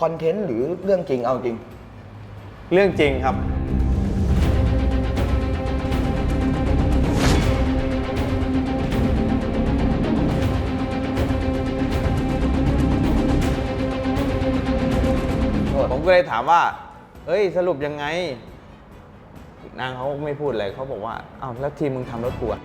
คอนเทนต์หรือเรื่องจริงเอาจริง เรื่องจริงครับ ผมก็เลยถามว่า เอ้ย สรุปยังไง นางเขาไม่พูดอะไรเขาบอกว่า อ้าว แล้วทีมมึงทำรถกูอะ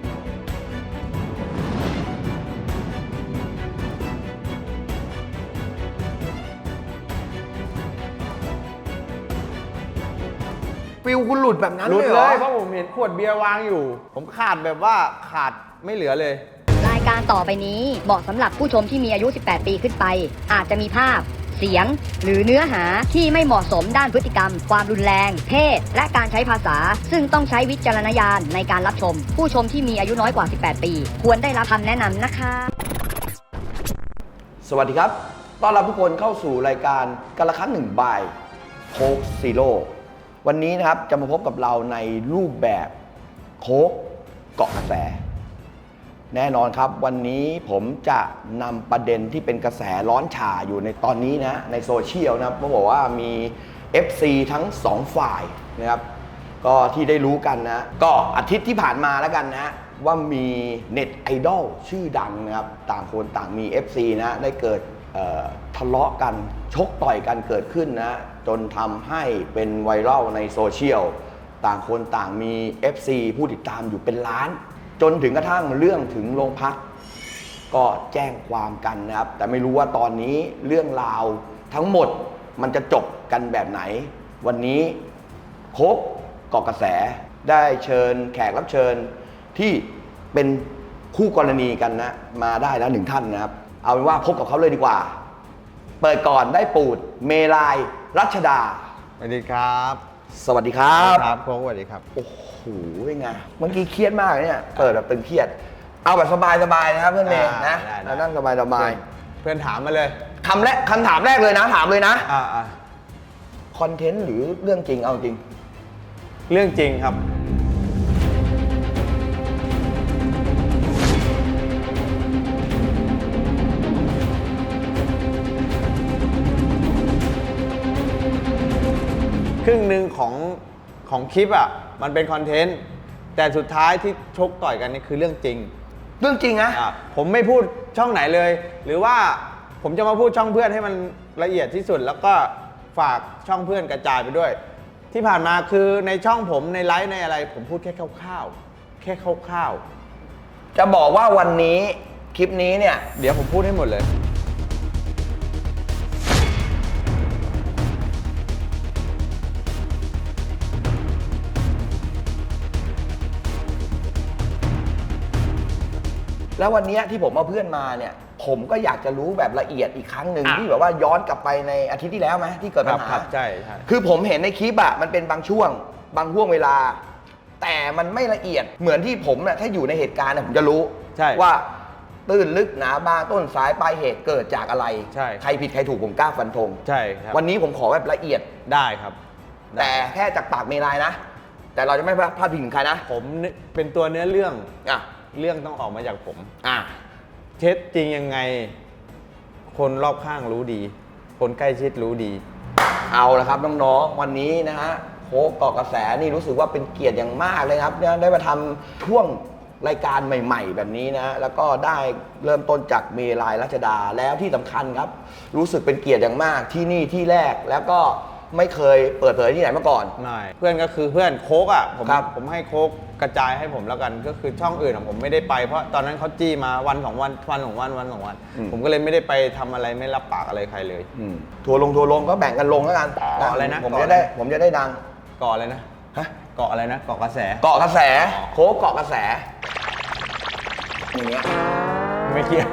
ฟิลคุณหลุดแบบนั้นหลุดเลยเหเลรอยเพราะผมเห็นขวดเบียร์วางอยู่ ผมขาดแบบว่าขาดไม่เหลือเลย รายการต่อไปนี้เหมาะสำหรับผู้ชมที่มีอายุ 18 ปีขึ้นไป อาจจะมีภาพ เสียง หรือเนื้อหาที่ไม่เหมาะสมด้านพฤติกรรม ความรุนแรง เพศ และการใช้ภาษา ซึ่งต้องใช้วิจารณญาณในการรับชม ผู้ชมที่มีอายุน้อยกว่า 18 ปี ควรได้รับคำแนะนำนะคะ สวัสดีครับ ต้อนรับทุกคนเข้าสู่รายการกันละครั้งหนึ่งบายโค้กซีโร่ วันนี้นะครับจะมาพบกับเราในรูปแบบโค้กเกาะกระแส แน่นอนครับ วันนี้ผมจะนำประเด็นที่เป็นกระแสร้อนฉ่าอยู่ในตอนนี้นะ ในโซเชียลนะครับบอกว่ามี FC ทั้งสองฝ่ายนะครับก็ที่ได้รู้กันนะ ก็อาทิตย์ที่ผ่านมาแล้วกันนะ ว่ามีเน็ตไอดอลชื่อดังนะครับ ต่างคนต่างมี FC นะ ได้เกิดทะเลาะกันชกต่อยกันเกิดขึ้นนะ จนทำให้เป็นไวรัลในโซเชียลต่างคนต่างมี FC ผู้ติดตามอยู่เป็นล้าน จนถึงกระทั่งเรื่องถึงโรงพัก ก็แจ้งความกันนะครับ แต่ไม่รู้ว่าตอนนี้เรื่องราวทั้งหมดมันจะจบกันแบบไหน วันนี้โคกเกาะกระแสได้เชิญแขกรับเชิญที่เป็นคู่กรณีกันนะ มาได้แล้วหนึ่งท่านนะครับ เอาเป็นว่าพบกับเขาเลยดีกว่า เปิดก่อนได้ปูดเมลาย รัชดา สวัสดีครับสวัสดีครับครับโค้ชสวัสดีครับ โอ้โหเป็นไงเมื่อกี้เครียดมากเนี่ยเปิดแบบตึงเครียด เอาแบบสบายๆนะครับเพื่อนเมย์อ่านะได้ได้ เรานั่งสบายเพื่อนถามมาเลยๆคำแรกคำถามแรกเลยนะถามเลยนะอ่าอ่าคอนเทนต์หรือเรื่องจริงเอาจริงเรื่องจริงครับ ครึ่งหนึ่งของของคลิปอะมันเป็นคอนเทนต์แต่สุดท้ายที่ชกต่อยกันนี่คือเรื่องจริงเรื่องจริงนะ อะผมไม่พูดช่องไหนเลย หรือว่าผมจะมาพูดช่องเพื่อนให้มันละเอียดที่สุด แล้วก็ฝากช่องเพื่อนกระจายไปด้วย ที่ผ่านมาคือในช่องผมในไลฟ์ในอะไร ผมพูดแค่คร่าวๆแค่คร่าวจะบอกว่าวันนี้คลิปนี้เนี่ย ๆเดี๋ยวผมพูดให้หมดเลย แล้ววันนี้ที่ผมเอาเพื่อนมาเนี่ย ผมก็อยากจะรู้แบบละเอียดอีกครั้งหนึ่งอะ ที่แบบว่าย้อนกลับไปในอาทิตย์ที่แล้วไหมที่เกิดคปัรัญบหาครับใช่ใช่ คือผมเห็นในคลิปอะมันเป็นบางช่วง บางห่วงเวลา แต่มันไม่ละเอียดเหมือนที่ผมเนี่ยถ้าอยู่ในเหตุการณ์เนี่ยผมจะรู้ใช่ว่าตื้นลึกหนาบางต้นสายปลายเหตุเกิดจากอะไรใช่ใครผิดใครถูกผมกล้าฟันธงใช่ครับวันนี้ผมขอแบบละเอียด ได้ครับ ได้ แต่แค่จากปากเมลายนะ แต่เราจะไม่พลาดพิงถึงใครนะผมเนี่ยเป็นตัวเนื้อเรื่อง อะ เรื่องต้องออกมาจากผมอะเท็จจริงยังไง คนรอบข้างรู้ดี คนใกล้ชิดรู้ดี เอาละครับน้องๆวันนี้นะฮะโค้กเกาะกระแสนี่รู้สึกว่าเป็นเกียรติอย่างมากเลยครับเนี่ยได้มาทำช่วงรายการใหม่ ๆ แบบนี้นะ แล้วก็ได้เริ่มต้นจากเมลายรัชดาแล้วที่สำคัญครับ รู้สึกเป็นเกียรติอย่างมากที่นี่ที่แรกแล้วก็ ไม่เคยเปิดเผยที่ไหนมาก่อน ไม่เพื่อนก็คือเพื่อนโค้กอะผมครับผมให้โค้กกระจายให้ผมแล้วกันก็คือช่องอื่นอะผมไม่ได้ไปเพราะตอนนั้นเขาจี้มาวันสองวันวันสองวันวันสองวันผมก็เลยไม่ได้ไปทำอะไรไม่รับปากอะไรใครเลย อืมทัวร์ลงทัวร์ลงก็แบ่งกันลงแล้วกันเกาะอะไรนะผมเกาะจะอะไรได้ผมจะได้ดังเกาะอะไรนะฮะเกาะอะไรนะเกาะกระแสเกาะกระแส โค้กเกาะกระแสอย่างเงี้ยไม่เกี่ยว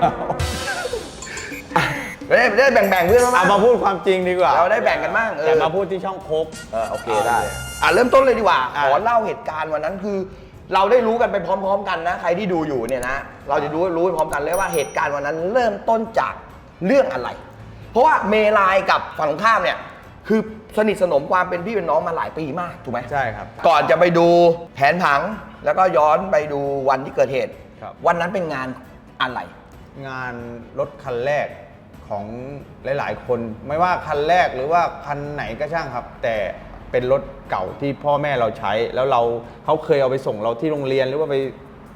ไม่ได้ไม่ได้แบ่งแบ่งๆเพื่อนเอามากมาพูดความจริงดีกว่าเราได้แบ่งกันบ้างเออแต่มาพูดที่ช่องโค้กเออโอเคได้ อะเริ่มต้นเลยดีกว่าอะขอเล่าเหตุการณ์วันนั้นคือ เราได้รู้กันไปพร้อม ๆ กันนะ ใครที่ดูอยู่เนี่ยนะเราจะรู้รู้ไปพร้อมกันเลยว่าเหตุการณ์วันนั้นเริ่มต้นจากเรื่องอะไร เพราะว่าเมลายกับฝั่งตรงข้ามเนี่ยคือสนิทสนมความเป็นพี่เป็นน้องมาหลายปีมากถูกไหม ใช่ครับ ก่อนจะไปดูแผนผังแล้วก็ย้อนไปดูวันที่เกิดเหตุ ครับ วันนั้นเป็นงานอะไร งานรถคันแรก ขของหลาย ๆ คนไม่ว่าคันแรกหรือว่าคันไหนก็ช่างครับ แต่เป็นรถเก่าที่พ่อแม่เราใช้ แล้วเราเขาเคยเอาไปส่งเราที่โรงเรียนหรือว่าไป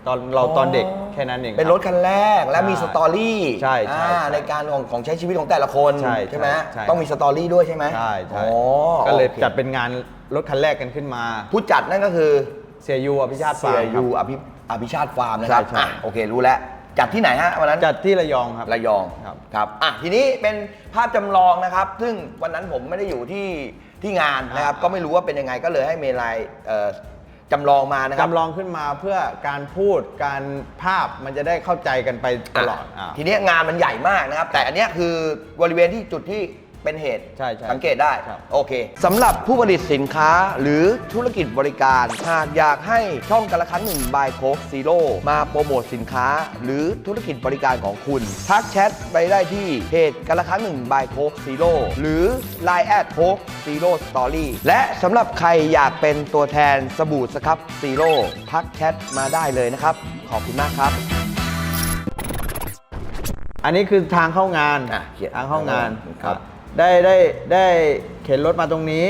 ตอนเราตอนเด็กแค่นั้นเอง เป็นรถคันแรกและมีใช่สตอรี่ใช่ใช่อ่าใช่ในการของของใช้ชีวิตของแต่ละคนใช่ไหมใช่ต้องมีสตอรี่ด้วยใช่ไหมใช่ใช่อ๋อก็เลยโอคจัดเป็นงานรถคันแรกกันขึ้นมา ผู้จัดนั่นก็คือเสียยูอภิชาติเสียฟาร์มครับยูอภิอภิชาติฟาร์มนะครับใช่ใช่อะโอเครู้แล้ว จัดที่ไหนฮะวันนั้นจัดที่ระยองครับ ระยองครับครับอะทีนี้เป็นภาพจำลองนะครับ ซึ่งวันนั้นผมไม่ได้อยู่ที่ที่งานนะครับอ่าก็ไม่รู้ว่าเป็นยังไงก็เลยให้เมลายเอ่อจำลองมานะครับจำลองขึ้นมาเพื่อการพูดการภาพมันจะได้เข้าใจกันไปตลอดอ่าทีเนี้ยงานมันใหญ่มากนะครับ แต่อันเนี้ยคือบริเวณที่จุดที่ เป็นเหตุใช่ใช่สังเกตได้ ครับ โอเคสำหรับผู้ผลิตสินค้าหรือธุรกิจบริการ หากอยากให้ช่องกันละครั้งหนึ่งบายโคกซีโร่มาโปรโมทสินค้า หรือธุรกิจบริการของคุณ ทักแชทไปได้ที่เพจกันละครั้งหนึ่งบายโคกซีโร่หรือ Line แอดโคกซีโร่สตอรี่และสำหรับใครอยากเป็นตัวแทนสบู่สครับซีโร่ทักแชทมาได้เลยนะครับ ขอบคุณมากครับ อันนี้คือทางเข้างานอะเขียนทางเข้างานครับ ได้ได้ได้เข็นรถมาตรงนี้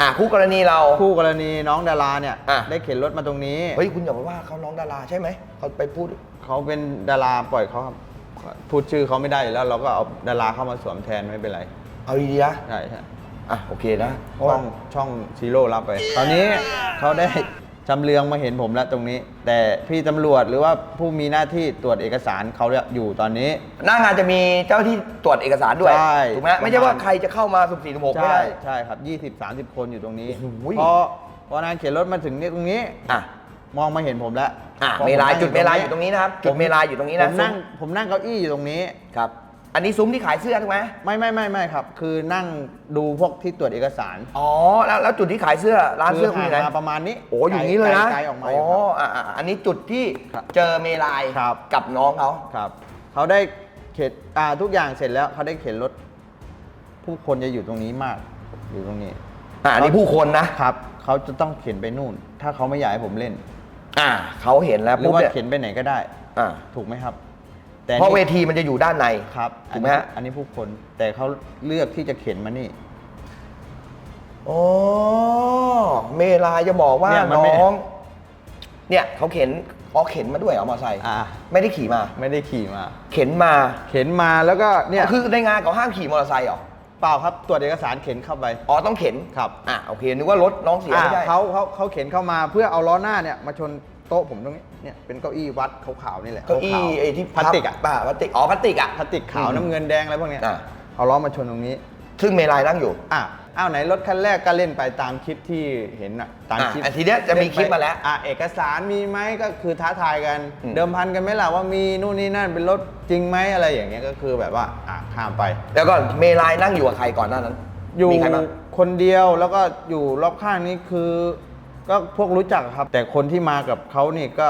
อะคู่กรณีเรา คู่กรณีน้องดาราเนี่ยอะ ได้เข็นรถมาตรงนี้เฮ้ยคุณอย่าไปว่าเขาน้องดาราใช่ไหมเขาไปพูด เขาเป็นดาราปล่อยเขาครับพูดชื่อเขาไม่ได้อยู่แล้วเราก็เอาดาราเข้ามาสวมแทนไม่เป็นไรเอาดีๆนะใช่ใช่ อะโอเคนะเพราะช่ว่าองช่องซีโร่รับไป ตอนนี้เขาได้ จำเรืองมาเห็นผมแล้วตรงนี้ แต่พี่ตำรวจหรือว่าผู้มีหน้าที่ตรวจเอกสารเขาเนี่ยอยู่ตอนนี้ หน้างานจะมีเจ้าที่ตรวจเอกสารด้วยใช่ถูกไหมไม่ใช่ว่าใครจะเข้ามาสุ่มสี่สุ่มหกไม่ใช่ได้ ใช่ครับ 20 30 คนอยู่ตรงนี้โอ้โหพอพอนานเขียนรถมาถึงนี่ตรงนี้ อะ มองมาเห็นผมแล้วอะพอผเมลายนั่งจุดเมลายอยู่ตรงนี้นะครับจุดเมลายอยู่ตรงนี้นะ ผมนั่งผมนั่งเก้าอี้อยู่ตรงนี้ ครับ อันนี้ซุ้มที่ขายเสื้อถูกไหมไม่ไม่ไม่ไม่ครับ คือนั่งดูพวกที่ตรวจเอกสารอ๋อแล้วแล้วจุดที่ขายเสื้อร้านเสื้อคุณอยู่ไหน ห่างมาประมาณนี้โอ้อยู่นี้เลยนะไกลๆออกมาอ๋อยู่อครับ อะอะอันนี้จุดที่ครับเจอเมลายครับ กับน้องเขาครับเขาได้เข็นอ่าทุกอย่างเสร็จแล้วเขาได้เข็นรถ ผู้คนจะอยู่ตรงนี้มาก อยู่ตรงนี้อะอันนี้ผู้คนนะ ครับเขาจะต้องเข็นไปนู่น ถ้าเขาไม่อยากให้ผมเล่น อะเขาเห็นแล้วหรือปุ๊บว่าเนี่ยเข็นไปไหนก็ได้ อะถูกไหมครับ แต่เพราะเวนี่ทีมันจะอยู่ด้านใน ครับถูกไหมฮะ อันนี้ผู้คนแต่เขาเลือกที่จะเข็นมานี่อ๋อเมลายจะบอกว่าเนี่ยมันน้ไม่อง เนี่ยเขาเข็นอ๋อเข็นมาด้วยเหรอมอเตอร์ไซค์อ่า ไม่ได้ขี่มา ไม่ได้ขี่มา เข็นมาเข็นมาแล้วก็เนี่ยคือในงานเขาห้ามขี่มอเตอร์ไซค์เหรอเปล่าครับตรวจเอกสารเข็นเข้าไป อ๋อต้องเข็นครับ อะโอเคนึกว่ารถน้องเสียอ่าไม่ใช่เขาเขาเขาเข็นเข้ามาเพื่อเอาล้อหน้าเนี่ยมาชน โต๊ะผมตรงนี้เนี่ยเป็นเก้าอี้วัดขาวๆนี่แหละเก้าอี้ขวๆไอ้ที่พลาสติกอะป่าพลาสติกอ๋อพลาสติกอะ พลาสติกขาวอืมน้ำเงินแดงอะไรพวกเนี้ยอ่าเอาล้อมาชนตรงนี้ซึ่งเมลายนั่งอยู่ อะอ้าวไหนรถคันแรกก็เล่นไปตามคลิปที่เห็นอะตามคลิปอะทีเนี้ยจะมีคลิปมาแล้วอะเอกสารมีไหมก็คือท้าทายกัน อืม เดิมพันกันไหมล่ะว่ามีนู่นนี่นั่นเป็นรถจริงไหมอะไรอย่างเงี้ยก็คือแบบว่าอะข้ามไป แล้วก็เมลายนั่งอยู่กับใครก่อนหน้านั้นอยู่มีใครบ้าง คนเดียวแล้วก็อยู่รอบข้างนี้คือ ก็พวกรู้จักครับ แต่คนที่มากับเขานี่ก็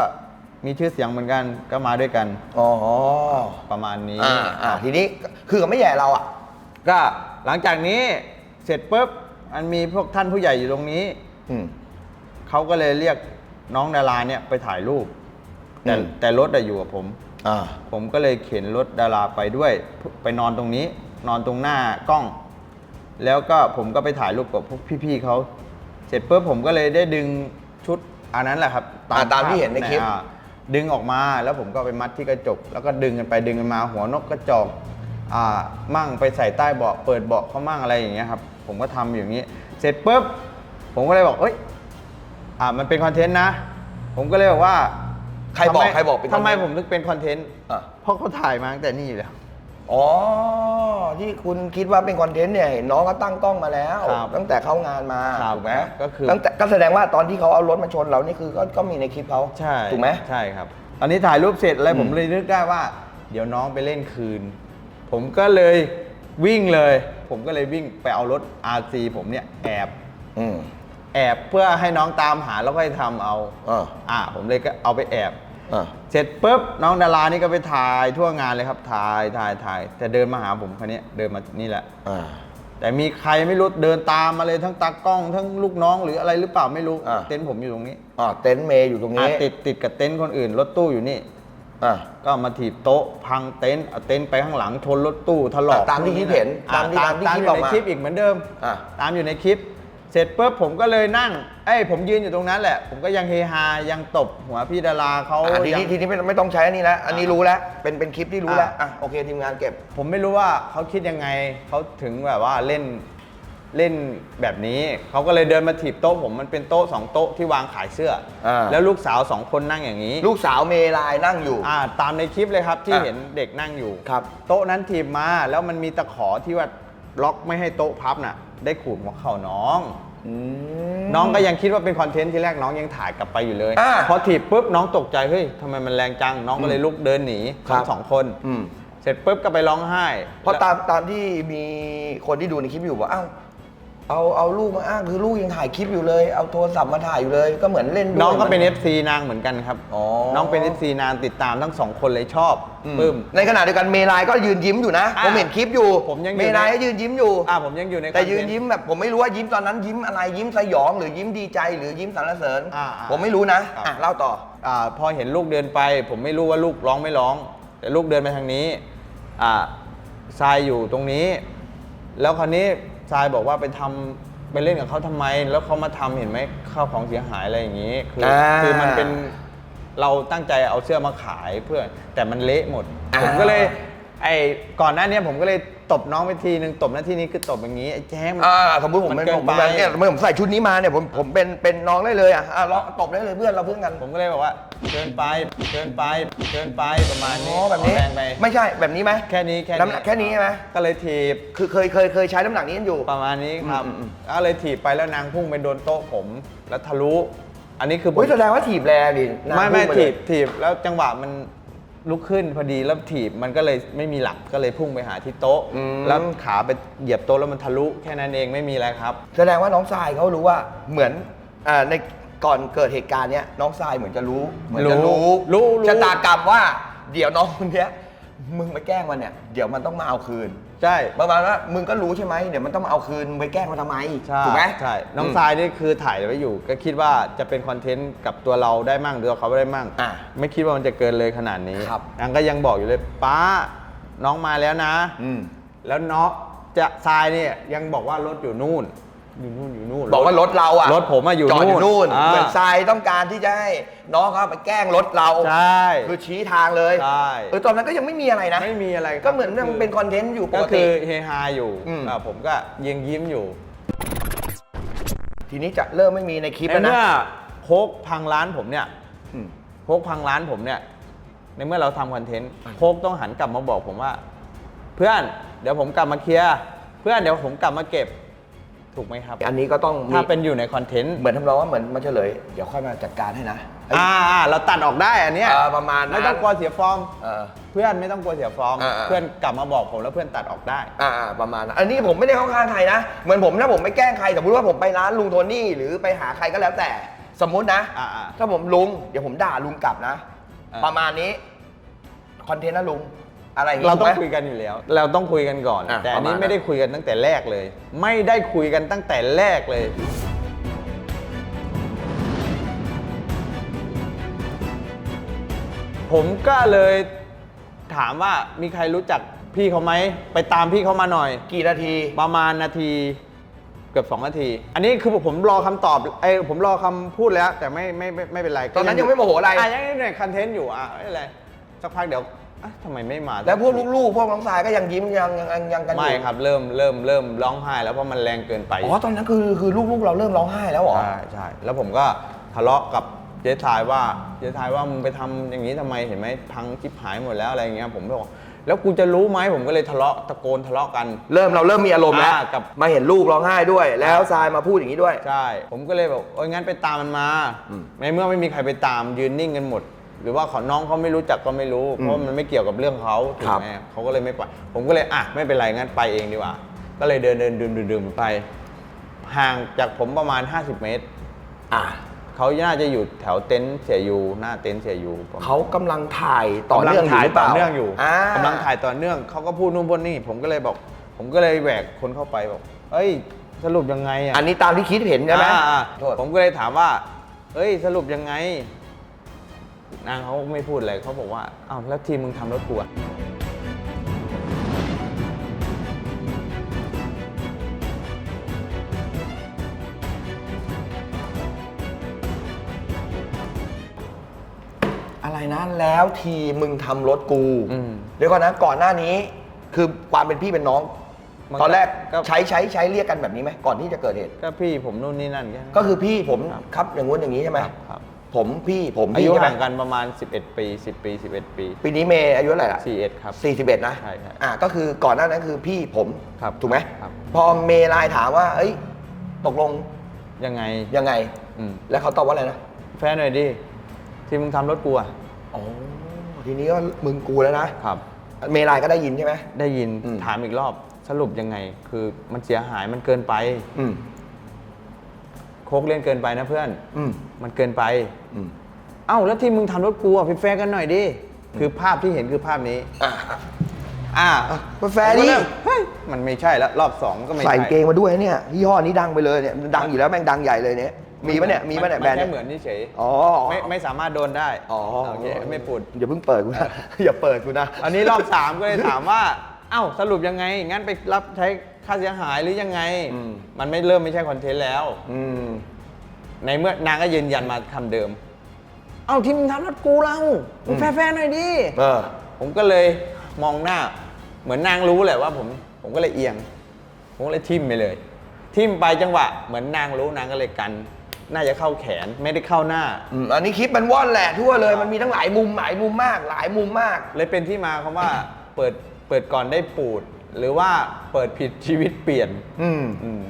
มีชื่อเสียงเหมือนกันก็มาด้วยกันอ๋อประมาณนี้อ่าอ่าทีนี้คือเขาไม่แย่เราอะ ก็หลังจากนี้เสร็จปุ๊บมันมีพวกท่านผู้ใหญ่อยู่ตรงนี้อืมเขาก็เลยเรียกน้องดาราเนี่ยไปถ่ายรูป แต่อืม แต่รถอะอยู่กับผม อ่าผมก็เลยเข็นรถดาราไปด้วย ไปนอนตรงนี้ นอนตรงหน้ากล้อง แล้วก็ผมก็ไปถ่ายรูปกับพวกพี่ๆเขา เสร็จปุ๊บผมก็เลยได้ดึงชุดอันนั้นแหละครับอ่าตามที่เห็นในคลิป อ่าดึงออกมาแล้วผมก็ไปมัดที่กระจก แล้วก็ดึงกันไปดึงกันมาหัวนกกระจอกอ่ามั่งไปใส่ใต้เบาะเปิดเบาะเขามั่งอะไรอย่างเงี้ยครับผมก็ทำอย่างนี้ เสร็จปุ๊บผมก็เลยบอกเอ้ยอ่ามันเป็นคอนเทนต์นะ ผมก็เลยบอกว่าใครบอกทำไมใครบอกเป็นคอนเทนต์ ทำไมผมถึงเป็นคอนเทนต์ อะ เพราะเขาถ่ายมาตั้งแต่นี่อยู่แล้ว อ๋อ ที่คุณคิดว่าเป็นคอนเทนต์เนี่ยเห็นน้องเขาตั้งกล้องมาแล้ว ครับตั้งแต่เข้างานมาครับถูกไหมก็คือ ตั้งแต่ก็แสดงว่าตอนที่เขาเอารถมาชนเรานี่คือก็ก็มีในคลิปเขาใช่ถูกไหม ใช่ครับ ตอนนี้ถ่ายรูปเสร็จอะไรอืมผมเลยนึกได้ว่า เดี๋ยวน้องไปเล่นคืน ผมก็เลยวิ่งเลย ผมก็เลยวิ่งไปเอารถ RC ผมเนี่ยแอบอืม แอบเพื่อให้น้องตามหาแล้วก็ให้ทำเอาอ่าอ่าผมเลยก็เอาไปแอบ อ่าเสร็จปุ๊บน้องดารานี่ก็ไปถ่ายทั่วงานเลยครับถ่ายถ่ายถ่ายแต่เดินมาหาผมคนนี้ยเดินมานี่แหละ อ่าแต่มีใครไม่รู้เดินตามมาเลยทั้งตากล้อง ทั้งลูกน้องหรืออะไรหรือเปล่าไม่รู้อ่าเต็นท์ผมอยู่ตรงนี้อ่าเต็นท์เมย์อยู่ตรงอะนี้ติดติดกับเต็นท์คนอื่นรถตู้อยู่นี่ อ่าก็มาถีบโต๊ะพังเต็นท์เอาเต็นท์ไปข้างหลังชนรถตู้ถลอกตามที่คลิปเห็นอ่ตามที่ตามตามที่ตามคลิปอยู่ออกมาในคลิปอีกเหมือนเดิม อะ ตามอยู่ในคลิปเสร็จปุ๊บผมก็เลยนั่ง เอ้ยผมยืนอยู่ตรงนั้นแหละ ผมก็ยังเฮฮา ยังตบหัวพี่ดาราเขาอะทียันี้งทีนี้ไม่ไม่ต้องใช้อันนี้แล้วอันนี้รู้แล้ว เป็นเป็นคลิปที่รู้แล้วอะอะโอเคทีมงานเก็บ ผมไม่รู้ว่าเขาคิดยังไง เขาถึงแบบว่าเล่นเล่นแบบนี้ เขาก็เลยเดินมาถีบโต๊ะผมมันเป็นโต๊ะสองโต๊ะที่วางขายเสื้ออา แล้วลูกสาวสองคนนั่งอย่างนี้ลูกสาวเมลายนั่งอยู่ อ่าตามในคลิปเลยครับที่อะ เห็นเด็กนั่งอยู่ ครับ โต๊ะนั้นถีบมาแล้วมันมีตะขอที่ว่าล็อกไม่ให้โต๊ะพับน่ะ ได้ขูดหัวเข่าน้องอืม น้องก็ยังคิดว่าเป็นคอนเทนต์ที่แรกน้องยังถ่ายกลับไปอยู่เลย อ่าพอถีบปุ๊บน้องตกใจเฮ้ยทำไมมันแรงจัง น้องก็เลยลุกเดินหนีครัทั้บ งสองคน อืม เสร็จปุ๊บก็ไปร้องไห้เพราะตามตามที่มีคนที่ดูในคลิปอยู่ว่าอ้าว เอาเอาลูกมาอ้างคือลูกยังถ่ายคลิปอยู่เลย เอาโทรศัพท์มาถ่ายอยู่เลย ก็เหมือนเล่นด้วยน้องก็เป็นหมื FC นางเหมือนกันครับอ๋อน้องเป็น FC นางติดตามทั้งสองคนเลยชอบอืมปึ้ม ในขณะเดียวกันเมลายก็ยืนยิ้มอยู่นะ อะผมเห็นคลิปอยู่ผมยังอยู่เมลายก็ยืนยิ้มอยู่อ่าผมยังอยู่ในแต่คอเทยืนต์ยิ้มแบบผมไม่รู้ว่ายิ้มตอนนั้นยิ้มอะไรยิ้มสยองหรือยิ้มดีใจหรือยิ้มสรรเสริญ อ่าอ่าผมไม่รู้นะครับ อะเล่าต่อ อ่าพอเห็นลูกเดินไป ผมไม่รู้ว่าลูกร้องไม่ร้อง แต่ลูกเดินไปทางนี้อ่าทรายอยู่ตรงนี้ แล้วคราวนี้ ทรายบอกว่าไปทำไปเล่นกับเขาทำไม แล้วเขามาทำเห็นไหมข้าวของเสียหายอะไรอย่างนี้ คืออา คือมันเป็นเราตั้งใจเอาเสื้อมาขายเพื่อแต่มันเละหมดอ่าผมก็เลยไอ้ก่อนหน้านี้ผมก็เลยตบน้องไปทีนึงตบหน้าที่นี้คือตบอย่างนี้ไอ้แจ้งมันอ่าสมมติผมมันเป็นเกินผมไปเป็นเนี่ยสมมติผมใส่ชุดนี้มาเนี่ยผมผมเป็นเป็นน้องได้เลยอะอะเราตบได้เลยเพื่อนเราเพื่อนกัน ผมก็เลยบอกว่า เกินไปเกินไปเกินไปประมาณอ๋นี้อแบบนี้ แรงไปไม่ใช่แบบนี้ไหมแค่นี้แค่น้ำหนักแค่นี้ใช่ไหมก็เลยถีบคือเคยเคยเคยใช้น้ำหนักนี้กันอยู่ ประมาณนี้ครับอืมอืม ก็เลยถีบไปแล้วนางพุ่งไปโดนโต๊ะผม แล้วทะลุ อันนี้คือผม เฮ้ยแสดงว่าถีบแรงดิหน้าไม่ไม่พุ่งปเลถียบถีบแล้วจังหวะมันลุกขึ้นพอดีแล้วถีบมันก็เลยไม่มีหลักก็เลยพุ่งไปหาที่โต๊ะอืมแล้วขาไปเหยียบโต๊ะแล้วมันทะลุแค่นั้นเองไม่มีอะไรครับ แสดงว่าน้องทรายเขารู้ว่าเหมือนอ่าใน ก่อนเกิดเหตุการณ์เนี้ยน้องทรายเหมือนจะรู้ เหมือนจะรู้รู้รู้รู้ ชะตากรรมว่า เดี๋ยวน้องคนเนี้ยมึงไปแกล้งมันเนี่ยเดี๋ยวมันต้องมาเอาคืนใช่ประมาณว่ามึงก็รู้ใช่ไหมเดี๋ยวมันต้องมาเอาคืนมึงไปแกล้งมันทำไมใช่ถูกไหมใช่น้องมทรายนี่คือถ่ายไว้อยู่ ก็คิดว่าจะเป็นคอนเทนต์กับตัวเราได้มั่งหรือเขาได้มั่ง อะ ไม่คิดว่ามันจะเกินเลยขนาดนี้ครับนางก็ยังบอกอยู่เลยป้าน้องมาแล้วนะ อืม แล้วน้องจะทรายเนี่ยยังบอกว่ารถอยู่นู่น อยู่นู่นอยู่นู่นบอกว่ารถเราอะรถผมอะอยู่จอดอยู่นู่นู่นนอ่าเหมือนทรายต้องการที่จะให้น้องเขาไปแกล้งรถเราใช่คือชี้ทางเลยใช่เออตอนนั้นก็ยังไม่มีอะไรนะไม่มีอะไรครับก็เหมือนมันคือเป็นคอนเทนต์อยู่ปก็กคืติอเฮฮาอยู่อืมอ่าผมก็ยังยิ้มอยู่ ทีนี้จะเริ่มไม่มีในคลิปในแล้วนะเมื่อโคกพังร้านผมเนี่ยอืมโคกพังร้านผมเนี่ยในเมื่อเราทำคอนเทนต์โคกต้องหันกลับมาบอกผมว่า เพื่อนเดี๋ยวผมกลับมาเคลียร์เพื่อนเดี๋ยวผมกลับมาเก็บ ถูกไหมครับ อันนี้ก็ต้องมีถ้าเป็นอยู่ในคอนเทนต์เหมือนทำนองว่าเหมือนมาเฉลย เดี๋ยวค่อยมาจัดการให้นะเอ้ยอ่าอ่าเราตัดออกได้อันเนี้ยเออประมาณนั้นไม่ต้องกลัวเสียฟอร์มเออเพื่อนไม่ต้องกลัวเสียฟอร์มอ่าอ่า เพื่อนกลับมาบอกผมแล้วเพื่อนตัดออกได้ อ่าอ่าประมาณนั้นอันนี้ผมไม่ได้เข้าข้างใครนะเหมือนผมถ้าผมไม่แกล้งใครสมมติว่าผมไปร้านลุงโทนี่หรือไปหาใครก็แล้วแต่ สมมุตินะ อ่าอ่าถ้าผมลุงเดี๋ยวผมด่าลุงกลับนะ อ่า ประมาณนี้คอนเทนต์นะลุง อะไรอย่างงี้เราต้องถูกไหม คุยกันอยู่แล้ว เราต้องคุยกันก่อน อะแต่อันนี้ประมาณนั้น ไม่ได้คุยกันตั้งแต่แรกเลย ไม่ได้คุยกันตั้งแต่แรกเลย ผมก็เลยถามว่ามีใครรู้จักพี่เขาไหม ไปตามพี่เขามาหน่อย กี่นาที ประมาณนาทีเกือบ 2 นาที อันนี้คือผมรอคำตอบไอ้ยผมรอคำพูดแล้ว แต่ไม่ไม่ไม่ไม่เป็นไรตอนนั้นยังไม่โมโหอะไร อะยังอยู่ในคอนเทนต์อยู่อะไม่เป็นไรสักพักเดี๋ยว อะทำไมไม่มาแล้วพวกลูกๆ พวกน้องสายก็ยังยิ้มยังยังยังยังกันอยู่ไม่ครับเริ่มเริ่มเริ่มร้องไห้แล้วเพราะมันแรงเกินไปอ๋อตอนนั้นคือคือลูกๆ เราเริ่มร้องไห้แล้วเหรอใช่ใช่แล้วผมก็ทะเลาะกับเจ๊ทายว่าเจ๊ทายว่ามึงไปทำอย่างนี้ทำไมเห็นไหมพังชิบหายหมดแล้วอะไรอย่างเงี้ยผมบอกแล้วกูจะรู้ไหมผมก็เลยทะเลาะตะโกนทะเลาะกัน เริ่มเราเริ่มมีอารมณ์แล้วอ่ากับ มาเห็นลูกร้องไห้ด้วย แล้วทรายมาพูดอย่างนี้ด้วย ใช่ ผมก็เลยบอกโอ้ยงั้นไปตามมันมาอืมในเมื่อไม่มีใครไปตามยืนนิ่งกันหมด หรือว่าเขาน้องเขาไม่รู้จักก็ไม่รู้ เพราะมันไม่เกี่ยวกับเรื่องเขาถูกครับไหมเขาก็เลยไม่ไปผมก็เลยอะไม่เป็นไรงั้นไปเองดีกว่า ก็เลยเดินเดินดื่มดื่มดื่มไป ห่างจากผมประมาณ 50 เมตร อ่าเขาน่าจะอยู่แถวเต็นท์เสียยูหน้าเต็นท์เสียยูประมาณเขากำลังถ่ายต่อเนื่องอยู่กำลัถ่ายหรือเปต่อล่าเนื่องอยู่อ่ากำลังถ่ายต่อเนื่องเขาก็พูดนู่นพูดนี่ผมก็เลยบอก ผมก็เลยแหวกคนเข้าไปบอกเอ้ย สรุปยังไงอะอันนี้ตามที่คิดเห็นใช่ไหมอ่าอ่าโทษผมก็เลยถามว่าเอ้ย สรุปยังไง นางเขาไม่พูดอะไรเขาบอกว่าอ้าวแล้วทีมมึงทำรถกูอะอะไรนะแล้วทีมึงทำรถกูอืม เดี๋ยวก่อนนะก่อนหน้านี้ คือความเป็นพี่เป็นน้อง มันก็ตอนแรกก็ ใช้ใช้ใช้เรียกกันแบบนี้ไหมก่อนที่จะเกิดเหตุ ก็พี่ผมนู่นนี่นั่นแค่นั้น ก็คือพี่ผมครับครับอย่างงู้นอย่างนี้ใช่ไหมครับครับ ผมพี่ผมอาพี่ยุใช่ไหมห่างกันประมาณ 11 ปี 10 ปี 11 ปี ปีนี้เมย์อายุเท่าไหร่ละ41ครับ41นะใช่ใช่อะก็คือก่อนหน้านั้นคือพี่ผมครับถูกไหมครับ พอเมย์ไลน์ถามว่า เอ้ย ตกลงยังไงยังไง อืมแล้วเขาตอบว่าอะไรนะแฟนหน่อยดิที่มึงทำรถกูอะอ๋อทีนี้ก็มึงกูแล้วนะครับ เมย์ไลน์ก็ได้ยินใช่ไหม ได้ยินอืม ถามอีกรอบสรุปยังไง คือมันเสียหายมันเกินไป อืม โคกเล่นเกินไปนะเพื่อน อืมมันเกินไป อืมเอ้าแล้วที่มึงทำรถกูอะเป็นแฟนกันหน่อยดิ คือภาพที่เห็นคือภาพนี้ อะ อ่าเป็นแฟนดิเฮ้ยมันไม่ใช่แล้วรอบสองก็ไม่ใส่ใช่เกงมาด้วยเนี่ยยี่ห้อนี้ดังไปเลยเนี่ยดังอยู่แล้วแม่งดังใหญ่เลยเนี่ยมีปะเนี่ยมีปะเนี่ยแบรนด์แค่เนี่ยเหมือนเฉยอ๋อ ไม่ไม่สามารถโดนได้อ๋อโอเคไม่พูดอย่าเพิ่งเปิดกูนะ อย่าเปิดกูนะอันนี้รอบสามก็เลยถามว่า เอ้าสรุปยังไง งั้นไปรับใช้ ค่าเสียหายหรือยังไง อืม มันไม่เริ่มไม่ใช่คอนเทนต์แล้ว อืม ในเมื่อนางก็ยืนยันมาคำเดิม เอ้าที่มึงทำรถกูเรามึงอืมแฟร์ๆหน่อยดิ เออ ผมก็เลยมองหน้า เหมือนนางรู้แหละว่าผม ผมก็เลยเอียง ผมก็เลยทิ่มไปเลย ทิ่มไปจังหวะ เหมือนนางรู้นางก็เลยกัน น่าจะเข้าแขนไม่ได้เข้าหน้า อืมอันนี้คลิปมันว่อนแหละทั่วเลย มันมีทั้งหลายมุมหลายมุมมาก หลายมุมมาก เลยเป็นที่มาคำว่า เปิดเปิดก่อนได้ปูด หรือว่าเปิดผิดชีวิตเปลี่ยน อืม อืม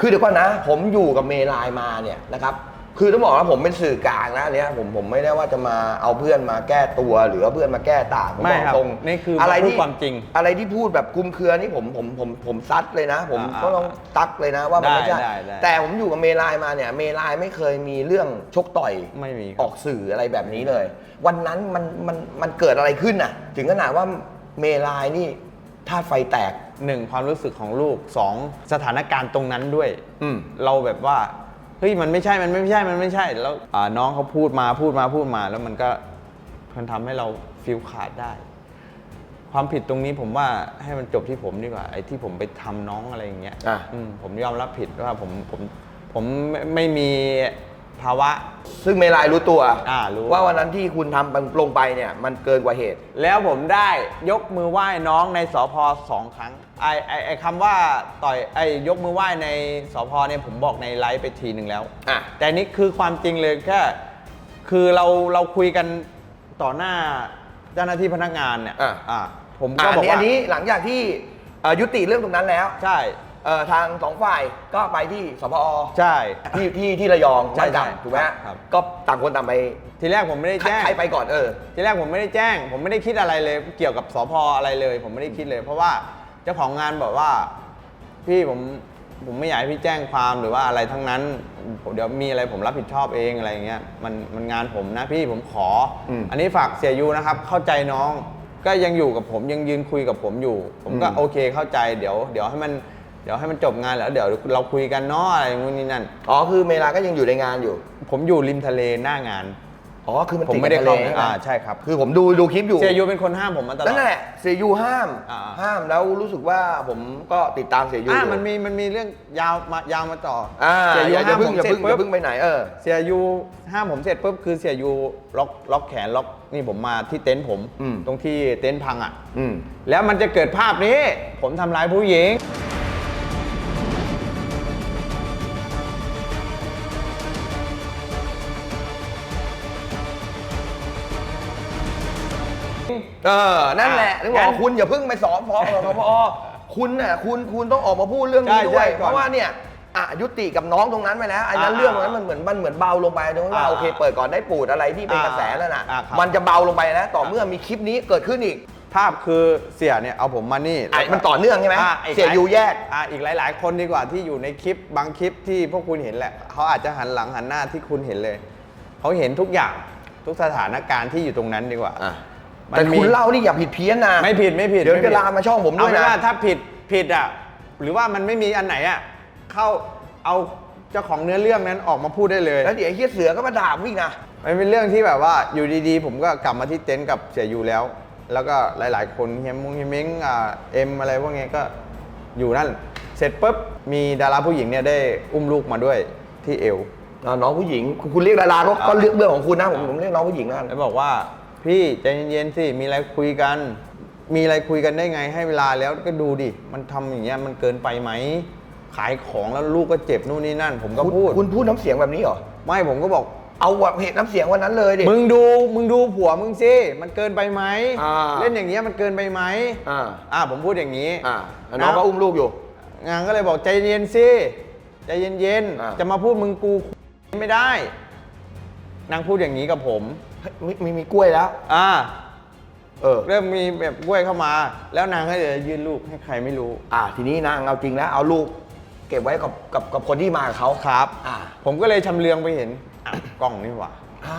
คือเดี๋ยวก่อนนะ ผมอยู่กับเมลายมาเนี่ยนะครับ คือต้องบอกว่าผมเป็นสื่อกลางนะอันเนี้ยผมผมไม่ได้ว่าจะมาเอาเพื่อนมาแก้ตัว หรือเอาเพื่อนมาแก้ต่างผมไม่บอกครับตรงนี่คืออะไรพูดที่ความจริงอะไรที่พูดแบบคลุมเครือนี่ผมผมผมผมซัดเลยนะ ผมอ่าก็ต้องตักเลยนะว่ามันไม่ใช่ได้ได้ได้ แต่ผมอยู่กับเมลายมาเนี่ย เมลายไม่เคยมีเรื่องชกต่อย ไม่มีคอรัอบ กสื่ออะไรแบบนี้เลย วันนั้นมันมันมันเกิดอะไรขึ้นน่ะ ถึงขนาดว่าเมลายนี่ ธาตุไฟแตกหนึ่งความรู้สึกของลูกสองสถานการณ์ตรงนั้นด้วย อืมเราแบบว่าเฮ้ยมันไม่ใช่มันไม่ใช่มันไม่ใช่ แล้วอ่าน้องเขาพูดมาพูดมาพูดมา แล้วมันก็มันทำให้เราฟิลขาดได้ ความผิดตรงนี้ผมว่าให้มันจบที่ผมดีกว่าไอ้ที่ผมไปทำน้องอะไรอย่างเงี้ยอะ อืมผมยอมรับผิดว่าผมผมผมไม่ไม่มี ภาวะ ซึ่งเมลายรู้ตัว อ่ารู้ ว่าวันนั้นที่คุณทำลงไปเนี่ย มันเกินกว่าเหตุ แล้วผมได้ยกมือไหว้น้องในสพสองครั้งไอไอไอคำว่าต่อยไอยกมือไหว้ในสพเนี่ยผมบอกในไลฟ์ไปทีหนึ่งแล้ว อะ แต่นี่คือความจริงเลยแค่คือเราเราคุยกันต่อหน้าเจ้าหน้าที่พนักงานเนี่ยอะอะผมอะก็อันบอกนี้ว่า อันนี้หลังจากที่เอ่อยุติเรื่องตรงนั้นแล้ว ใช่ เอ่อทางสองฝ่ายก็ไปที่สพอใช่ ที่ที่ที่ระยองใช่บ้านใช่จำถูกไหมฮะครับ ก็ต่างคนต่างไปทีแรกผมไม่ได้ใครแจ้ง ใครไปก่อนเออ ทีแรกผมไม่ได้แจ้ง ผมไม่ได้คิดอะไรเลย เกี่ยวกับสพอะไรเลย ผมไม่ได้คิดเลย เพราะว่าเจ้าของงานบอกว่า พี่ผมผมไม่อยากให้พี่แจ้งความหรือว่าอะไรทั้งนั้นผมเดี๋ยวมีอะไรผมรับผิดชอบเองอะไรอย่างเงี้ยมันมันงานผมนะพี่ผมขออมอันนี้ฝากเสียยูนะครับ เข้าใจน้อง ก็ยังอยู่กับผมยังยืนคุยกับผมอยู่ ผมก็อืม โอเคเข้าใจเดี๋ยว เดี๋ยวให้มัน เดี๋ยวให้มันจบงานแล้วเดี๋ยวเราคุยกันเนาะอะไรงู้นนี่นั่น อ๋อคือเมลาก็ยังอยู่ในงานอยู่ ผมอยู่ริมทะเลหน้างาน อ๋อคือมันผมติดไม่ได้กับทะเลเข้าใช่ไหมอ่าใช่ครับคือผมดูดูคลิปอยู่เสียยูเป็นคนห้ามผมมาตลอด นั่นแหละเสียยูห้าม อ่า ห้ามแล้วรู้สึกว่าผมก็ติดตามเสียยูอ่าอยู่มันมีมันมีเรื่องยาวมายาวมาต่อออ่าเสียอยูย่าอย่าห้ามเพิ่ผงมอย่าเสร็จเพิ่งอย่าปุ๊บเพิ่งไปไหนเออ เสียยูห้ามผมเสร็จปุ๊บคือเสียยูล็อกล็อกแขนล็อกนี่ผมมาที่เต็นท์ผมอืม ตรงที่เต็นท์พังอะ อืม แล้วมันจะเกิดภาพนี้ ผมทำร้ายผู้หญิง เออ นั่นแหละอะถึงบอกงั้ว่านคุณอย่าเพิ่งไปสอนพอพอพอคุณน่ะคุณคุณต้องออกมาพูดเรื่องนี้ใช่ด้วย ใช่ก่อนเพราะว่าเนี่ยอะยุติกับน้องตรงนั้นไปแล้วอันนั้นอ่าเรื่องตรงนั้นมันเหมือนมันเหมือนเบาลงไปตรงที่ว่าอ่าโอเคเปิดก่อนได้ปูดอะไรที่เป็นอ่ากระแสนั่นน่ะ อ่าครับ มันจะเบาลงไปนะ ต่อเมื่อมีคลิปนี้เกิดขึ้นอีกภาพคือเสียเนี่ยเอาผมมานี่อะมันต่อเนื่องใช่ไหมอะอีกเสียหลายูแยก อะอีกหลาย ๆ คนดีกว่าที่อยู่ในคลิปบางคลิปที่พวกคุณเห็นแหละเขาอาจจะหันหลังหันหน้าที่คุณเห็นเลยเขาเห็นทุกอย่างทุกสถานการณ์ที่อยู่ตรงนั้นดีกว่า อะมัน แต่มี คุณเล่านี่อย่าผิดเพี้ยนนะไม่ผิดไม่ผิดเดี๋ยวไผิจะลามมาช่องผมด้วยเอาเป็นะว่าถ้าผิดผิดอะหรือว่ามันไม่มีอันไหนอะเข้าเอาเจ้าของเนื้อเรื่องนั้นออกมาพูดได้เลย แล้วเดี๋ยวไอ้เฮียเสือก็มาด่าผมอีกนะ มันเป็นเรื่องที่แบบว่าอยู่ดีๆ ผมก็กลับมาที่เต็นท์กับเสียยูแล้ว แล้วก็หลายๆ คนเฮียมงเฮียเม้งอ่าเอ็มอะไรพวกเนี้ยก็อยู่นั่น เสร็จปุ๊บมีดาราผู้หญิงเนี่ยได้อุ้มลูกมาด้วยที่เอว อ่าน้องผู้หญิงคุณเรียกดาราก็อ่าก็เลือกเรื่องของคุณนะผมผมเรียกน้องผู้หญิงนั่นแล้วบอกว่า พี่ใจเย็นๆสิมีอะไรคุยกัน มีอะไรคุยกันได้ไงให้เวลาแล้วก็ดูดิ มันทำอย่างเงี้ยมันเกินไปไหม ขายของแล้วลูกก็เจ็บนู่นนี่นั่น ผมก็คุณพูด คุณพูดน้ำเสียงแบบนี้เหรอ ไม่ผมก็บอก เอาแบบเหตุน้ำเสียงวันนั้นเลยดิ มึงดูมึงดูผัวมึงสิมันเกินไปไหมอ่า เล่นอย่างเงี้ยมันเกินไปไหมอ่า อ่าผมพูดอย่างนี้อ่าแล้วน้องก็อุ้มลูกอยู่ งานก็เลยบอกใจเย็นสิใจเย็นอ่า ๆจะมาพูดมึงกูไม่ได้ นางพูดอย่างนี้กับผมเฮ้ย มีมีมีกล้วยแล้ว อ่า เออ เริ่มมีแบบกล้วยเข้ามา แล้วนางก็จะยื่นลูกให้ใครไม่รู้ อ่า ทีนี้นางเอาจริงแล้วเอาลูก เก็บไว้กับกับกับคนที่มากับเขาครับ อ่าผมก็เลยชำเลืองไปเห็นอะกล้องนี่หว่าอ๋อ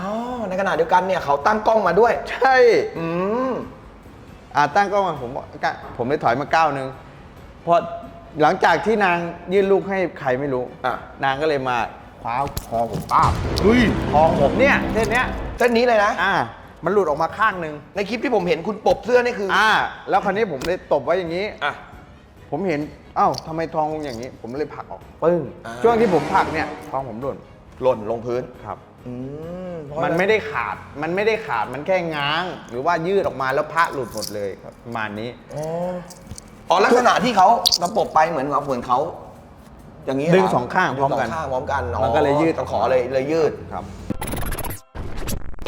ในขณะเดียวกันเนี่ยเขาตั้งกล้องมาด้วย ใช่ อืม อ่าตั้งกล้องมาผมบอกกะผมเลยถอยมาก้าวหนึงพอหลังจากที่นางยื่นลูกให้ใครไม่รู้อะ นางก็เลยมา คว้าคอผมป้าบเฮ้ยคอผมเนี่ยเส้นเนี้ยเส้นนี้เลยนะ อ่า มันหลุดออกมาข้างหนึ่งในคลิปที่ผมเห็นคุณปบเสื้อนี่คือออ่า แล้วคราวนี้ผมเลยตบไว้อย่างนี้ อะ ผมเห็นเอ้าทำไมทองอย่างนี้ ผมเลยผลักออกปึ้งอ่า ช่วงที่ผมผลักเนี่ยทองผมหล่นหล่นลงพื้นครับ อืมเพราะมันฉะไม่ได้ขาดมันไม่ได้ขาดมันแค่ง้าง หรือว่ายืดออกมาแล้วพระหลุดหมดเลยครับประมาณนี้ อ๋ออ๋อลักษณะที่เขากระปบไปเหมือนกับเหมือนเขา อย่างนี้เหรดึงสองข้างพร้อมกันดึงสองข้างพร้อมกันมันก็เลยยืด ตะขอเลยเลยยืด ครับ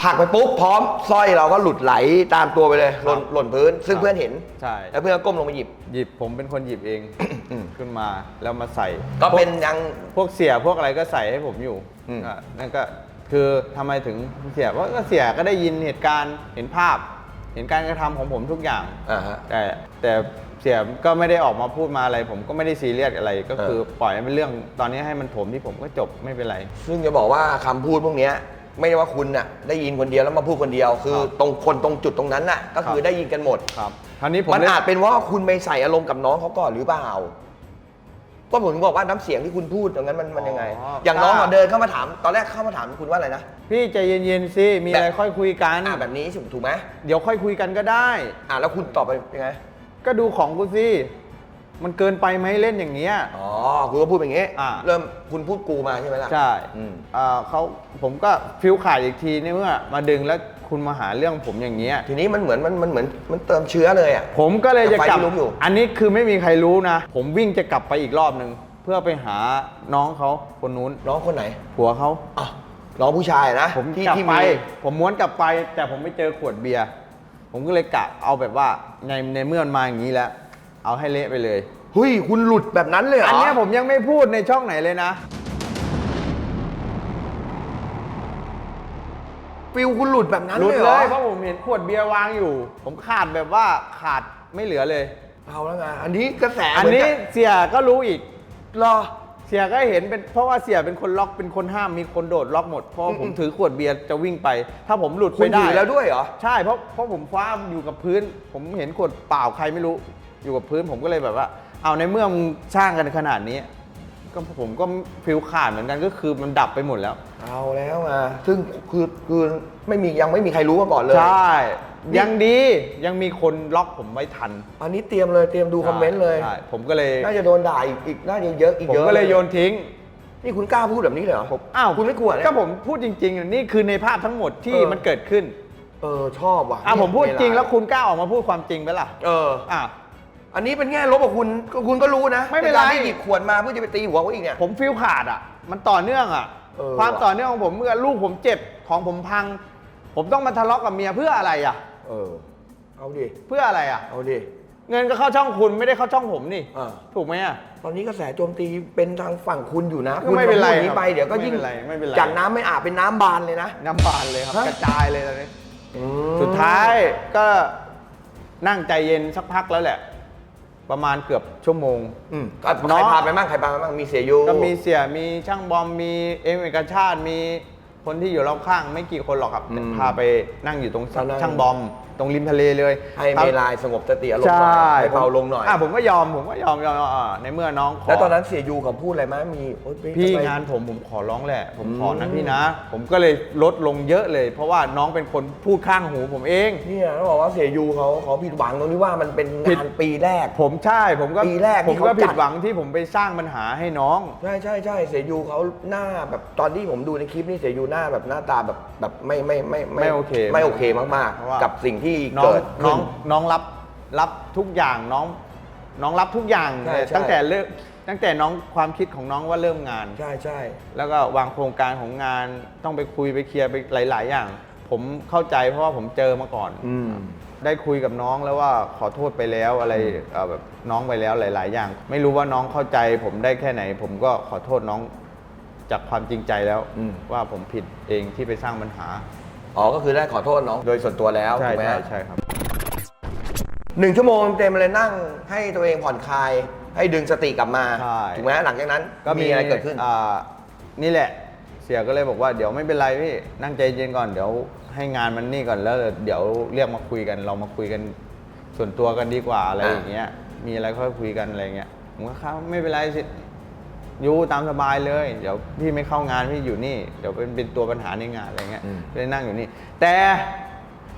ผลักไปปุ๊บพร้อมสร้อยเราก็หลุดไหลตามตัวไปเลยหล่นครับหล่นพื้น ซึ่งครับเพื่อนเห็นใช่ แล้วเพื่อนก็ก้มลงไปหยิบ หยิบผมเป็นคนหยิบเองอืมขึ้นมาแล้วมาใส่ก็เป็นพวยัง พวกเสียพวกอะไรก็ใส่ให้ผมอยู่อืมก็นั่นก็คือทำไมถึงเสียเพราะก็เสียก็ได้ยินเหตุการณ์เห็นภาพ เห็นการกระทำของผมทุกอย่าง อ่าฮะ แต่แต่ เสียก็ไม่ได้ออกมาพูดมาอะไร ผมก็ไม่ได้ซีเรียสอะไร ก็คือเออปล่อยให้เป็นเรื่องตอนนี้ให้มันถมที่ผมก็จบไม่เป็นไร ซึ่งจะบอกว่าคำพูดพวกเนี้ยไม่ได้ว่าคุณน่ะได้ยินคนเดียวแล้วมาพูดคนเดียว คือครับตรงคนตรงจุดตรงนั้นน่ะก็คือครับ ได้ยินกันหมด ครับคราวนี้ผมมันเลยอาจเป็นว่าคุณไปใส่อารมณ์กับน้องเขาก่อนหรือเปล่า ก็ผมถึงบอกว่าน้ำเสียงที่คุณพูดอย่างนั้นมันมันยังไง อย่างน้องอะเดินเข้ามาถาม ตอนแรกเข้ามาถามคุณว่าอะไรนะ พี่ใจเย็นๆสิมีอะไรแบบ ค่อยคุยกันอ่าแบบนี้ถูกไหมเดี๋ยวค่อยคุยกันก็ได้ อ่าแล้วคุณตอบไปยังไง ก็ดูของกูสิมันเกินไปไหมเล่นอย่างเงี้ย อ๋อคุณก็พูดอย่างงี้อ่า เริ่มคุณพูดกูมาใช่ไหมล่ะ ใช่อืมอ่าเขาผมก็ฟิลขาดอีกทีในเมื่อมาดึงแล้วคุณมาหาเรื่องผมอย่างเงี้ย ทีนี้มันเหมือนมันมันเหมือนมันเติมเชื้อเลยอะ ผมก็เลยจะไฟกลับที่ลุกอยู่ อันนี้คือไม่มีใครรู้นะ ผมวิ่งจะกลับไปอีกรอบหนึ่งเพื่อไปหาน้องเขาคนนู้นน้องคนไหนผัวเขา อะน้องผู้ชายนะผมที่กลับที่ไป มีผมม้วนกลับไป แต่ผมไม่เจอขวดเบียร์ ผมก็เลยกะเอาแบบว่าในในเมื่อมันมาอย่างนี้แล้ว เอาให้เละไปเลย เฮ้ย คุณหลุดแบบนั้นเลยเหรออัอันเนี้ยผมยังไม่พูดในช่องไหนเลยนะ ฟิลคุณหลุดแบบนั้นหลุดเลยเหเลรอยเพราะผมเห็นขวดเบียร์วางอยู่ ผมขาดแบบว่าขาดไม่เหลือเลย เอาแล้วไงอันนี้กระแสอันนี้เหมืกัเสียก็รู้อีกรอ เสียก็เห็นเป็นเพราะว่าเสียเป็นคนล็อกเป็นคนห้ามมีคนโดดล็อกหมดเพราะว่าผมอืมถือขวดเบียร์จะวิ่งไป ถ้าผมหลุดคุไปณได้ถือแล้วด้วยเหรอ ใช่เพราะเพราะผมคว้าอยู่กับพื้น ผมเห็นขวดเปล่าใครไม่รู้ อยู่กับพื้นผมก็เลยแบบว่า เอาในเมื่อมึงสร้างกันขนาดนี้ ก็ผมก็ฟิลขาดเหมือนกันก็คือมันดับไปหมดแล้ว เอาแล้วไงซึ่งคือคือไม่มียังไม่มีใครรู้มาก่อนเลย ใช่นี่ยังดียังมีคนล็อกผมไว้ทันอันนี้เตรียมเลยเตรียมดูคอมเมนต์เลย ใช่ผมก็เลยน่าจะโดนด่าอีกอีกน่าจะเยอะอีกผมเยอะก็เลยโยนทิ้ง นี่คุณกล้าพูดแบบนี้เลยเหรอผมอ้าวคุณไม่กลัวเนี่ย ก็ผมพูดจริงๆ นี่คือในภาพทั้งหมดที่เออ มันเกิดขึ้นเออชอบว่ะอะผมพูดจริงเาแล้วคุณกล้าออกมาพูดความจริงไหมล่ะ เออ อะ อันนี้เป็นแง่ลบของคุณก็คุณก็รู้นะไม่เป็นไรใการที่หยิบขวดมาเพื่อจะไปตีหัวเขาอีกเนี่ย ผมฟิลขาดอะ มันต่อเนื่องอะ เออ ความว่ะต่อเนื่องของผมเมื่อลูกผมเจ็บของผมพัง ผมต้องมาทะเลาะกับเมียเพื่ออะไรอะ เออ เอาดิ เพื่ออะไรอะ เอาดิ เงินก็เข้าช่องคุณไม่ได้เข้าช่องผมนี่อ่า ถูกไหมอะ ตอนนี้กระแสโจมตีเป็นทางฝั่งคุณอยู่นะก็คุณไม่เป็นไรพูดอย่างนี้ครับไปเดี๋ยวก็ยิ่งไม่เป็นไรไม่เป็นไร จากน้ำไม่อาบเป็นน้ำบานเลยนะ น้ำบานเลยครับฮะ กระจายเลยตอนนี้สุดท้ายก็นั่งใจเย็นสักพักแล้วแหละ ประมาณเกือบชั่วโมง อืมก็น้ใครอง พาไปบ้างใครพาไปบ้างมีเสียยู ก็มีเสียมีช่างบอมมีเอ็มเอกชาติมี คนที่อยู่รอบข้างไม่กี่คนหรอกครับอืมพาไปนั่งอยู่ตรงตอนนั้นช่างบอม ตรงริมทะเลเลยให้เมลายสงบสติอารมณ์ใช่หน่อยให้เบาลงหน่อย อะผมก็ยอมผมก็ยอมยอมยอมอ่าในเมื่อน้องขอ แล้วตอนนั้นเสียยูเขาพูดอะไรไหมมีโอ๊ยพี่ทำไม งานผมผมขอร้องแหละผมอืมขอนะพี่นะ ผมก็เลยลดลงเยอะเลย เพราะว่าน้องเป็นคนพูดข้างหูผมเอง เนี่ยเขาบอกว่าเสียยูเขาเขาผิดหวังตรงที่ว่ามันเป็นผิด งานปีแรก ผมใช่ผมก็ปีแรกที่ผมก็เขาจัด ผิดหวังที่ผมไปสร้างปัญหาให้น้อง ใช่ใช่ใช่เสียยูเขาหน้าแบบตอนที่ผมดูในคลิปนี่เสียยูหน้าแบบหน้าตาแบบแบบไม่ไม่ไม่ไม่โอเคไม่โอเคมากเพราะว่า ๆ กับสิ่งที่น้องเกิดน้ขึ้องนน้องรับรับทุกอย่างน้องน้องรับทุกอย่างใช่เลยใช่ ตั้งแต่เริ่มตั้งแต่น้องความคิดของน้องว่าเริ่มงาน ใช่ใช่ แล้วก็วางโครงการของงานต้องไปคุยไปเคลียร์ไปหลาย ๆ อย่าง ผมเข้าใจเพราะว่าผมเจอมาก่อนอืมได้คุยกับน้องแล้วว่าขอโทษไปแล้วอะไรเอ่อแบบน้องไปแล้วหลาย ๆ อย่าง ไม่รู้ว่าน้องเข้าใจ ผมได้แค่ไหน ผมก็ขอโทษน้อง จากความจริงใจแล้วอืม ว่าผมผิดเองที่ไปสร้างปัญหา อ๋อ ก็คือได้ขอโทษน้องโดยส่วนตัวแล้วใช่ถูกไหมใช่ฮะใช่ครับ หนึ่งชั่วโมงเต็มเลยนั่งให้ตัวเองผ่อนคลาย ให้ดึงสติกลับมาใช่ ถูกไหมหลังจากนั้นก็มีอะไรเกิดขึ้น อ่านี่แหละ เสียก็เลยบอกว่าเดี๋ยวไม่เป็นไรพี่นั่งใจเย็นก่อนเดี๋ยวให้งานมันนี่ก่อนแล้วเดี๋ยวเรียกมาคุยกัน เรามาคุยกันส่วนตัวกันดีกว่าอะไรอ่า อย่างเงี้ยมีอะไรค่อยคุยกันอะไรเงี้ยผมก็ครับไม่เป็นไรสิอ ยู่ตามสบายเลย เดี๋ยวพี่ไม่เข้างานพี่อยู่นี่ เดี๋ยวเป็นเป็นตัวปัญหาในงานอะไรเงี้ยเลยนั่งอยู่นี่ แต่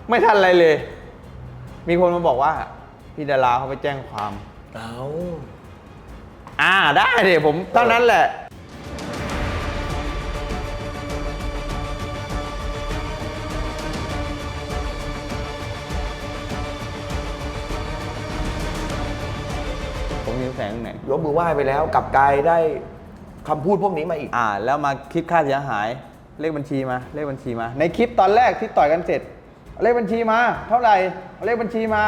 ไม่ทันอะไรเลย มีคนมาบอกว่า พี่ดาราเขาไปแจ้งความ เอา อ่าได้ดิผมเท่านั้นแหละ ไหนยกมือไหว้ไปแล้วกลับกลายได้คำพูดพวกนี้มาอีก อ่า แล้วมาคิดค่าเสียหาย เลขบัญชีมา เลขบัญชีมา ในคลิปตอนแรกที่ต่อยกันเสร็จเอาเลขบัญชีมา เท่าไหร่เอาเลขบัญชีมา